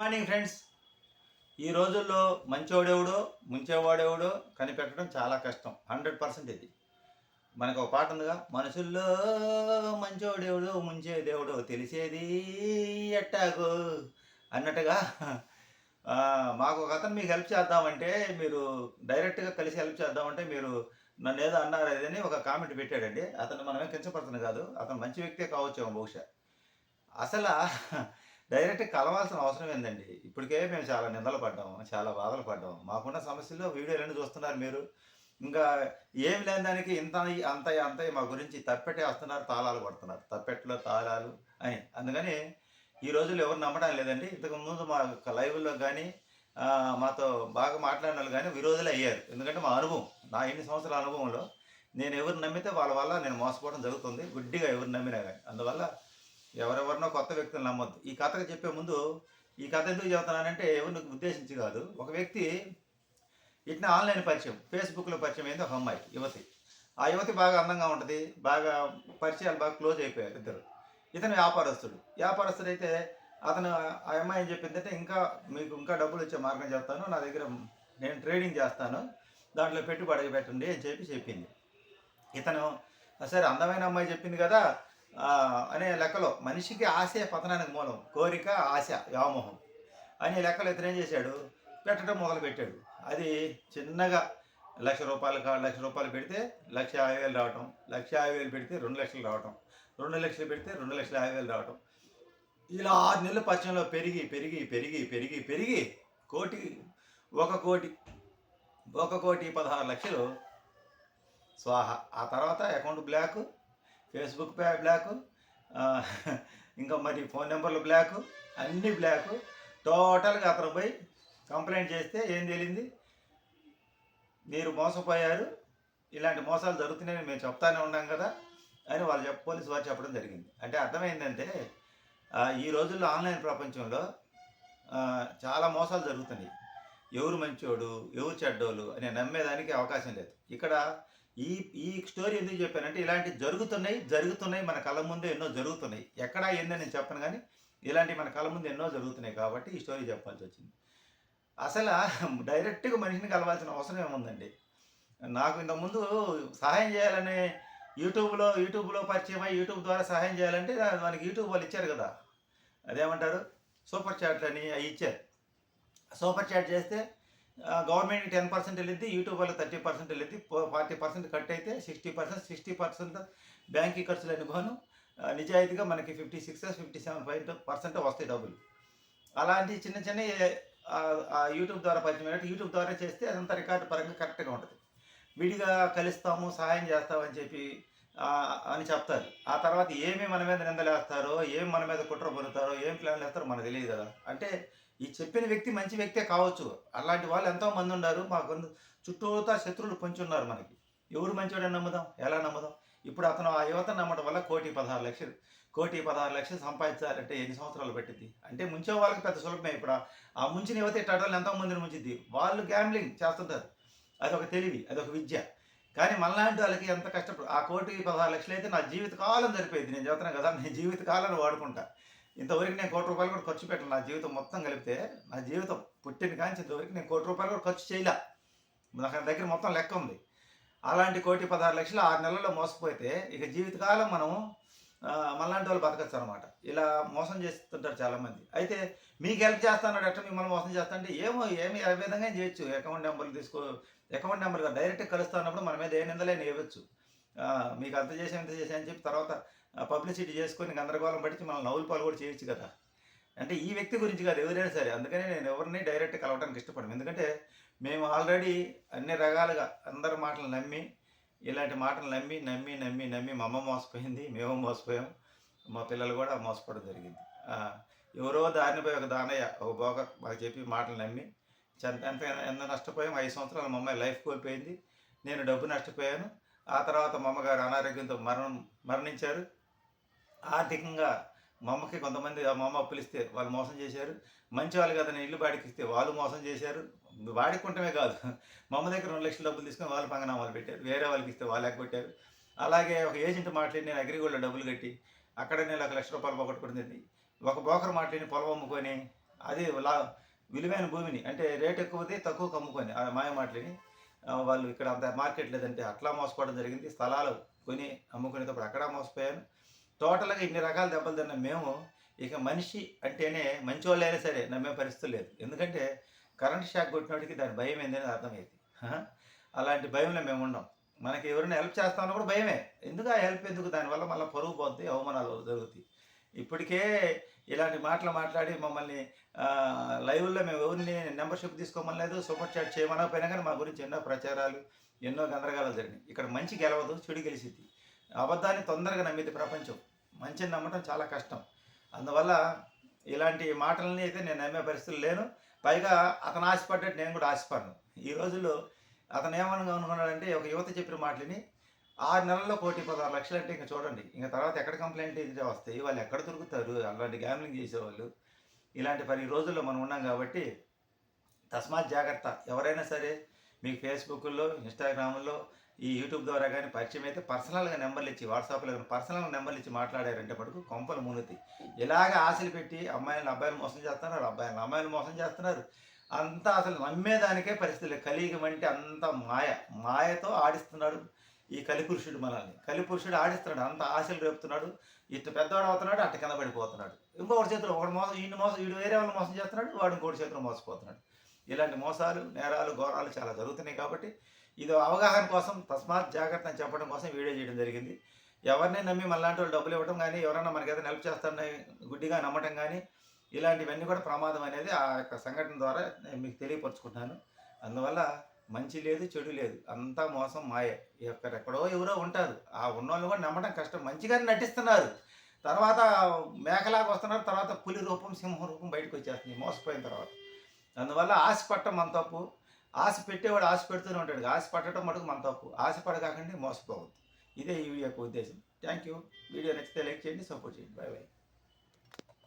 Morning friends. ఈ రోజుల్లో మంచోడెవడో ముంచేవాడెవడో కనిపెట్టడం చాలా కష్టం. హండ్రెడ్ పర్సెంట్ ఇది. మనకు ఒక పాట ఉందిగా మనుషుల్లో మంచోడెవడో ముంచేదేవుడో తెలిసేది ఎట్టాగో? అన్నట్టుగా మాకు ఒక అతను మీకు హెల్ప్ చేద్దామంటే మీరు డైరెక్ట్గా కలిసి హెల్ప్ చేద్దామంటే మీరు నన్ను ఏదో అన్నారు అదని ఒక కామెంట్ పెట్టాడండి. అతను మనమే కించపడుతుంది కాదు. అతను మంచి వ్యక్తే కావచ్చు బహుశా. అసలు డైరెక్ట్ కలవాల్సిన అవసరం ఏందండి? ఇప్పటికే మేము చాలా నిందలు పడ్డాము చాలా బాధలు పడ్డాము మాకున్న సమస్యలు వీడియోలన్నీ చూస్తున్నారు మీరు? ఇంకా ఏమి లేని దానికి ఇంత అంత అంత మా గురించి తప్పెట్టే వస్తున్నారు తాళాలు కొడుతున్నారు. తప్పెట్లో తాళాలు అని. అందుకని ఈ రోజుల్లో ఎవరు నమ్మడం లేదండి. ఇంతకు ముందు మా లైవ్లో కానీ మాతో బాగా మాట్లాడిన వాళ్ళు కానీ విరోధులు అయ్యారు. ఎందుకంటే మా అనుభవం నా ఎన్ని సంవత్సరాల అనుభవంలో నేను ఎవరు నమ్మితే వాళ్ళ వల్ల నేను మోసపోవడం జరుగుతుంది. గుడ్డిగా ఎవరు నమ్మినా కానీ అందువల్ల ఎవరెవరినో కొత్త వ్యక్తులు నమ్మొద్దు. ఈ కథకు చెప్పే ముందు ఈ కథ ఎందుకు చెబుతున్నానంటే ఎవరిని ఉద్దేశించి కాదు. ఒక వ్యక్తి ఇట్లా ఆన్లైన్ పరిచయం ఫేస్బుక్లో పరిచయం అయింది ఒక అమ్మాయి యువతి. ఆ యువతి బాగా అందంగా ఉంటుంది బాగా పరిచయాలు బాగా క్లోజ్ అయిపోయారు ఇద్దరు. ఇతను వ్యాపారస్తుడు. వ్యాపారస్తుడు అయితే అతను ఆ అమ్మాయి ఏం చెప్పిందంటే ఇంకా మీకు ఇంకా డబ్బులు వచ్చే మార్గం చెప్తాను నా దగ్గర నేను ట్రేడింగ్ చేస్తాను దాంట్లో పెట్టుబడి పెట్టండి అని చెప్పి చెప్పింది. ఇతను సరే అందమైన అమ్మాయి చెప్పింది కదా అనే లెక్కలో మనిషికి ఆశే పతనానికి మూలం కోరిక ఆశ వ్యామోహం అనే లెక్కలో ఇతను ఏం చేశాడు? పెట్టడం మొదలు పెట్టాడు అది చిన్నగా లక్ష రూపాయలు కా లక్ష రూపాయలు పెడితే లక్ష యాభై వేలు రావటం లక్ష యాభై వేలు పెడితే రెండు లక్షలు రావటం రెండు లక్షలు పెడితే రెండు లక్షల యాభై వేలు రావటం. ఇలా ఆరు నెలల పరిచయంలో పెరిగి పెరిగి పెరిగి పెరిగి పెరిగి కోటి ఒక కోటి ఒక కోటి పదహారు లక్షలు స్వాహ. ఆ తర్వాత అకౌంట్ బ్లాక్ ఫేస్బుక్ బ్లాక్ ఇంకా మరి ఫోన్ నెంబర్లు బ్లాక్ అన్నీ బ్లాక్. టోటల్గా అతను పోయి కంప్లైంట్ చేస్తే ఏం తేలింది? మీరు మోసపోయారు ఇలాంటి మోసాలు జరుగుతున్నాయని మేము చెప్తానే ఉన్నాం కదా అని వాళ్ళు చెప్ప పోలీసు వారు చెప్పడం జరిగింది. అంటే అర్థమైందంటే ఈ రోజుల్లో ఆన్లైన్ ప్రపంచంలో చాలా మోసాలు జరుగుతున్నాయి. ఎవరు మంచోడు ఎవరు చెడ్డోళ్ళు అని నమ్మేదానికి అవకాశం లేదు. ఇక్కడ ఈ ఈ స్టోరీ ఎందుకు చెప్పానంటే ఇలాంటివి జరుగుతున్నాయి జరుగుతున్నాయి మన కళ్ళ ముందే ఎన్నో జరుగుతున్నాయి. ఎక్కడా ఏందని నేను చెప్పను కానీ ఇలాంటివి మన కళ్ళ ముందు ఎన్నో జరుగుతున్నాయి కాబట్టి ఈ స్టోరీ చెప్పాల్సి వచ్చింది. అసలు డైరెక్ట్గా మనిషిని కలవాల్సిన అవసరం ఏముందండి? నాకు ఇంతకుముందు సహాయం చేయాలనే యూట్యూబ్లో యూట్యూబ్లో పరిచయం అయ్యి యూట్యూబ్ ద్వారా సహాయం చేయాలంటే మనకి యూట్యూబ్ వాళ్ళు ఇచ్చారు కదా. అదేమంటారు? సూపర్ చాట్లు అని అవి ఇచ్చారు. సూపర్ చాట్ చేస్తే గవర్నమెంట్కి టెన్ పర్సెంట్ వెళ్ళింది యూట్యూబ్ వాళ్ళకి థర్టీ పర్సెంట్ వెళ్ళింది ఫార్టీ పర్సెంట్ కట్ అయితే sixty percent sixty percent banking ఖర్చులు అనుకోను నిజాయితీగా మనకి fifty six fifty seven point percent వస్తాయి డబ్బులు. అలాంటి చిన్న చిన్న ఆ యూట్యూబ్ ద్వారా పరిచయం యూట్యూబ్ ద్వారా చేస్తే అదంతా రికార్డు పరంగా కరెక్ట్గా ఉంటుంది. విడిగా కలుస్తాము సహాయం చేస్తామని చెప్పి అని చెప్తారు. ఆ తర్వాత ఏమి మన మీద నిందలేస్తారో ఏమి మన మీద కుట్ర పొందుతారో ఏం ప్లాన్లు వేస్తారో మనకు తెలియదు కదా. అంటే ఈ చెప్పిన వ్యక్తి మంచి వ్యక్తే కావచ్చు. అలాంటి వాళ్ళు ఎంతో మంది ఉన్నారు. మాకు చుట్టూతా శత్రువులు పొంచి ఉన్నారు మనకి. ఎవరు మంచివాడని నమ్ముదాం? ఎలా నమ్ముదాం? ఇప్పుడు అతను ఆ యువత నమ్మడం వల్ల కోటి పదహారు లక్షలు కోటి పదహారు లక్షలు సంపాదించాలంటే ఎన్ని సంవత్సరాలు పెట్టింది అంటే ముంచే వాళ్ళకి పెద్ద సులభమే. ఇప్పుడు ఆ- ముంచిన యువత ఇట్టడాలు ఎంతో మందిని ముంచిద్ది. వాళ్ళు గ్యాంబ్లింగ్ చేస్తుంటారు. అదొక తెలివి అదొక విద్య. కానీ మనలాంటి వాళ్ళకి ఎంత కష్టపడు ఆ కోటి పదహారు లక్షలు అయితే నా జీవితకాలం సరిపోయింది. నేను చెబుతున్నాను కదా నేను జీవితకాలాన్ని వాడుకుంటా. ఇంతవరకు నేను కోటి రూపాయలు కూడా ఖర్చు పెట్టాను నా జీవితం మొత్తం కలిపితే నా జీవితం పుట్టిన కాంచి ఇంతవరకు నేను కోటి రూపాయలు కూడా ఖర్చు చేయలే. నాకు నా దగ్గర మొత్తం లెక్క ఉంది. అలాంటి కోటి పదహారు లక్షలు ఆరు నెలల్లో మోసపోతే ఇక జీవితకాలం మనం మళ్ళాంటి వాళ్ళు బతకచ్చు అనమాట ఇలా మోసం చేస్తుంటారు చాలామంది. అయితే మీకు హెల్ప్ చేస్తాను ఎట్లా మిమ్మల్ని మోసం చేస్తాంటే ఏమో ఏమి ఏ విధంగా చేయొచ్చు. అకౌంట్ నెంబర్లు తీసుకో అకౌంట్ నెంబర్ డైరెక్ట్గా కలుస్తా ఉన్నప్పుడు మన మీద ఏ నిందలైనా ఇవ్వచ్చు మీకు అంత చేసాం ఇంత చేసాం అని చెప్పి తర్వాత పబ్లిసిటీ చేసుకొని గందరగోళం పడిచి మనం నవ్వులు పాలు కూడా చేయొచ్చు కదా. అంటే ఈ వ్యక్తి గురించి కాదు ఎవరైనా సరే. అందుకనే నేను ఎవరిని డైరెక్ట్ కలవడానికి ఇష్టపడను. ఎందుకంటే మేము ఆల్రెడీ అన్ని రకాలుగా అందరి మాటలు నమ్మి ఇలాంటి మాటలు నమ్మి నమ్మి నమ్మి నమ్మి మా అమ్మ మోసపోయింది మేము మోసపోయాం. మా పిల్లలు కూడా మోసపోవడం జరిగింది. ఎవరో దారిని పోయి ఒక దానయ్య ఒక బోక మాకు చెప్పి మాటలు నమ్మి చంత ఎంత ఎంత నష్టపోయాం? ఐదు సంవత్సరాలు మా అమ్మాయి లైఫ్ కోల్పోయింది. నేను డబ్బు నష్టపోయాను. ఆ తర్వాత మా అమ్మగారు అనారోగ్యంతో మరణం మరణించారు. ఆర్థికంగా మా అమ్మకి కొంతమంది మా అమ్మ అప్పులిస్తే వాళ్ళు మోసం చేశారు. మంచి వాళ్ళు కదా ఇల్లు బాడికి ఇస్తే వాళ్ళు మోసం చేశారు. వాడుకుంటమే కాదు. మా అమ్మ దగ్గర రెండు లక్షల డబ్బులు తీసుకొని వాళ్ళు పంగనామాలు పెట్టారు. వేరే వాళ్ళకి ఇస్తే వాళ్ళు ఎగ్గొట్టారు అలాగే ఒక ఏజెంట్ మాట్లాడి నేను అగ్రిగోల్డ్లో డబ్బులు కట్టి అక్కడ నేను ఒక లక్ష రూపాయలు పోగొట్టుకుంటుంది ఒక బోకర్ మాట్లాడి పొలం అమ్ముకొని అది లా విలువైన భూమిని అంటే రేట్ ఎక్కువది తక్కువ కమ్ముకొని ఆ మాయ మాటలని వాళ్ళు ఇక్కడ అంత మార్కెట్ లేదంటే అట్లా మోసపోవడం జరిగింది. స్థలాలు కొని అమ్ముకునేటప్పుడు అక్కడ మోసపోయాను. టోటల్గా ఇన్ని రకాల దెబ్బలు తిన్న మేము ఇక మనిషి అంటేనే మంచి వాళ్ళైనా సరే నమ్మే పరిస్థితి లేదు. ఎందుకంటే కరెంట్ షాక్ కొట్టినోడికి దాని భయం ఏందని అర్థమైంది. అలాంటి భయంలో మేము ఉన్నాం మనకి ఎవరైనా హెల్ప్ చేస్తామన్నా కూడా భయమే. ఎందుకు ఆ హెల్ప్ ఎందుకు? దానివల్ల మళ్ళీ పరుగు పోతుంది అవమానాలు జరుగుతాయి. ఇప్పటికే ఇలాంటి మాటలు మాట్లాడి మమ్మల్ని లైవ్లో మేము ఎవరిని మెంబర్షిప్ తీసుకోమని లేదు సూపర్ చాట్ చేయమనకపోయినా కానీ మా గురించి ఎన్నో ప్రచారాలు ఎన్నో గందరగాలు జరిగినాయి. ఇక్కడ మంచి గెలవదు చెడు గెలిచింది అబద్ధాన్ని తొందరగా నమ్మింది ప్రపంచం. మంచిని నమ్మటం చాలా కష్టం. అందువల్ల ఇలాంటి మాటలని అయితే నేను నమ్మే పరిస్థితులు లేను. పైగా అతను ఆశపడ్డట్టు నేను కూడా ఆశపడను. ఈ రోజుల్లో అతను ఏమని అనుకున్నాడంటే ఒక యువత చెప్పిన మాటలని ఆరు నెలల్లో కోటి పదహారు లక్షలు అంటే ఇంకా చూడండి. ఇంకా తర్వాత ఎక్కడ కంప్లైంట్ ఇది వస్తాయి. వాళ్ళు ఎక్కడ దొరుకుతారు? అలాంటి గ్యామ్లింగ్ చేసేవాళ్ళు. ఇలాంటి పది రోజుల్లో మనం ఉన్నాం కాబట్టి తస్మాత్ జాగ్రత్త. ఎవరైనా సరే మీకు ఫేస్బుక్లో ఇన్స్టాగ్రామ్లో ఈ యూట్యూబ్ ద్వారా కానీ పరిచయం అయితే పర్సనల్గా నెంబర్లు ఇచ్చి వాట్సాప్లో కానీ పర్సనల్గా నెంబర్లు ఇచ్చి మాట్లాడారంటే మటుకు కొంపలు మునుతి ఇలాగ ఆశలు పెట్టి అమ్మాయిలను అబ్బాయిలు మోసం చేస్తున్నారు? అబ్బాయిలను అమ్మాయిలు మోసం చేస్తున్నారు? అంతా అసలు నమ్మేదానికే పరిస్థితులు కలియుగం అంటే అంత మాయ. మాయతో ఆడిస్తున్నాడు ఈ కలిపురుషుడు మనల్ని. కలిపురుషుడు ఆడిస్తున్నాడు. అంత ఆశలు రేపుతున్నాడు. ఇటు పెద్దవాడు అవుతున్నాడు అట్ట కింద పడిపోతున్నాడు. ఇంకొకటి చేతులు ఒకటి మోసం ఈయన మోసం వీడు వేరే వాళ్ళు మోసం చేస్తున్నాడు వాడు ఇంకోటి చేతులు మోసపోతున్నాడు. ఇలాంటి మోసాలు నేరాలు ఘోరాలు చాలా జరుగుతున్నాయి కాబట్టి ఇది అవగాహన కోసం తస్మాత్ జాగ్రత్త అని చెప్పడం కోసం వీడియో చేయడం జరిగింది. ఎవరిని నమ్మి మళ్ళాంటి వాళ్ళు డబ్బులు ఇవ్వడం కానీ ఎవరైనా మనకి ఏదైనా హెల్ప్ చేస్తారని గుడ్డిగా నమ్మటం కానీ ఇలాంటివన్నీ కూడా ప్రమాదం అనేది ఆ యొక్క సంఘటన ద్వారా నేను మీకు తెలియపరుచుకుంటున్నాను. అందువల్ల మంచి లేదు చెడు లేదు అంతా మోసం మాయ. ఎక్కడెక్కడో ఎవరో ఉంటారు. ఆ ఉన్నోళ్ళు కూడా నమ్మడం కష్టం. మంచిగానే నటిస్తున్నారు. తర్వాత మేకలాగా వస్తున్నారు. తర్వాత పులి రూపం సింహం రూపం బయటకు వచ్చేస్తుంది. మోసపోయిన తర్వాత. అందువల్ల ఆశ పట్టడం మన తప్పు. ఆశ పెట్టేవాడు ఆశ పెడుతూనే ఉంటాడు. ఆశ పట్టడం మటుకు మన తప్పు. ఆశ పడకాకండి మోసపోవద్దు. ఇదే ఈ యొక్క ఉద్దేశం. Thank you. వీడియో నచ్చితే లైక్ చేయండి సపోర్ట్ చేయండి. Bye bye